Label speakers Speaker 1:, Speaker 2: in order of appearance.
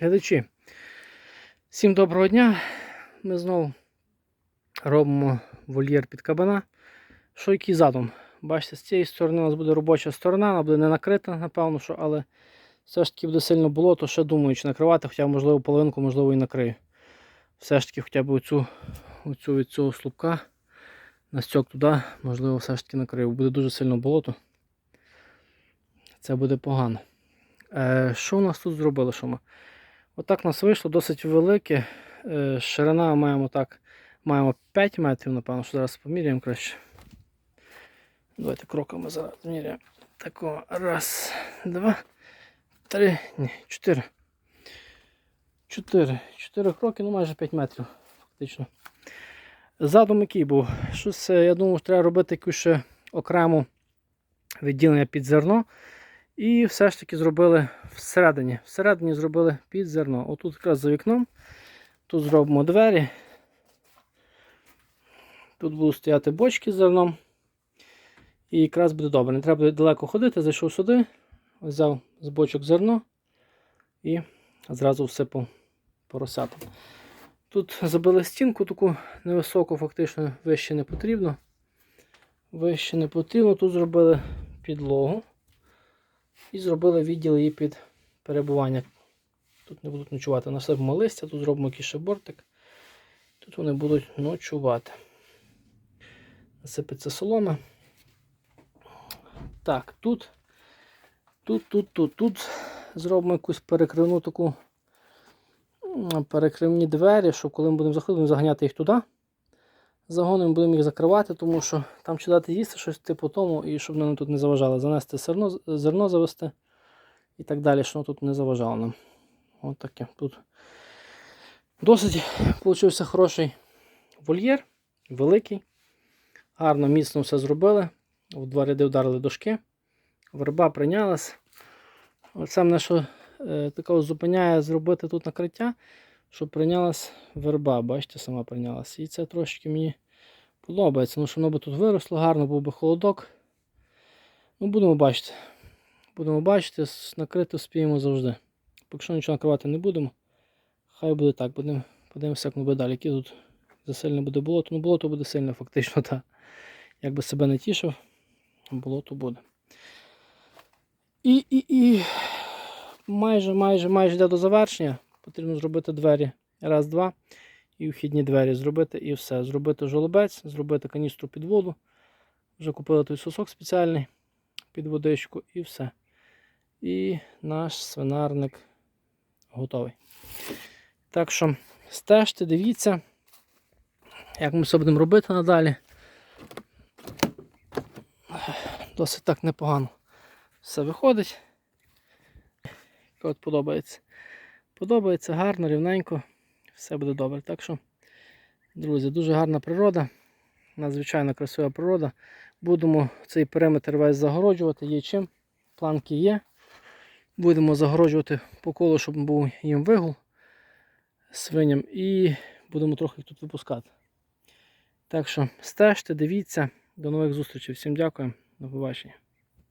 Speaker 1: глядачі. Всім доброго дня. Ми знову робимо вольєр під кабана. Що який задум? Бачите, з цієї сторони у нас буде робоча сторона, вона буде не накрита, напевно, що, але все ж таки буде сильно болото, ще думаю, чи накривати, хоча, можливо, половинку, можливо, і накрию. Все ж таки, хоча б оцю, оцю від цього слупка на стьок туди, можливо, все ж таки накрию. Буде дуже сильно болото. Це буде погано. Е, що у нас тут зробили? Що ми? Отак у нас вийшло досить велике. Е, ширина маємо так, маємо 5 метрів, напевно, що зараз поміряємо краще. Давайте кроками зараз зміряємо. Тако, раз, два, три, ні, чотири. Чотири. Чотири кроки, ну майже 5 метрів, фактично. Задум який був? Щось, е, я думав, треба робити якусь ще окрему відділення під зерно. І все ж таки зробили всередині. Всередині зробили під зерно. Отут якраз за вікном. Тут зробимо двері. Тут будуть стояти бочки з зерном. І якраз буде добре. Не треба буде далеко ходити, зайшов сюди, взяв з бочок зерно і зразу всипав поросятам. Тут забили стінку таку невисоку, фактично вище не потрібно. Вище не потрібно. Тут зробили підлогу. І зробили відділ її під перебування. Тут не будуть ночувати. Насипемо листя, тут зробимо якийсь бортик. Тут вони будуть ночувати. Насипеться солома. Так, тут, тут, тут, тут, тут зробимо якусь перекривну таку перекривні двері, щоб коли ми будемо заходити, будемо заганяти їх туди. Загоном будемо їх закривати, тому що там чи дати їсти щось типу тому, і щоб воно тут не заважало. Занести зерно, зерно завести і так далі, щоб тут не заважало нам. От таке. Тут досить получився хороший вольєр, великий. Гарно, міцно все зробили. В два ряди вдарили дошки. Верба прийнялась. Оце мене що е, зупиняє зробити тут накриття, щоб прийнялась верба. Бачите, сама прийнялась. І це трошки мені подобається. Ну, що воно би тут виросло, гарно був би холодок. Ну, будемо бачити. Будемо бачити, накрити спіємо завжди. Поки що нічого накривати не будемо. Хай буде так, будемо подивимося, як воно буде далі. Яке тут засильне буде болото. Ну, болото буде сильне, фактично, так. Як би себе не тішив, болото буде. І, і, і майже, майже, майже йде до завершення. Потрібно зробити двері. Раз, два. І вхідні двері зробити і все. Зробити жолобець, зробити каністру під воду. Вже купили той сосок спеціальний під водичку і все. І наш свинарник готовий. Так що стежте, дивіться, як ми все будемо робити надалі. Досить так непогано. Все виходить. От подобається. Подобається гарно, рівненько, все буде добре. Так що, друзі, дуже гарна природа, надзвичайно красива природа. Будемо цей периметр весь загороджувати, є чим. Планки є. Будемо загороджувати по колу, щоб був їм вигул свиням. І будемо трохи їх тут випускати. Так що стежте, дивіться. До нових зустрічей. Всім дякую. До побачення.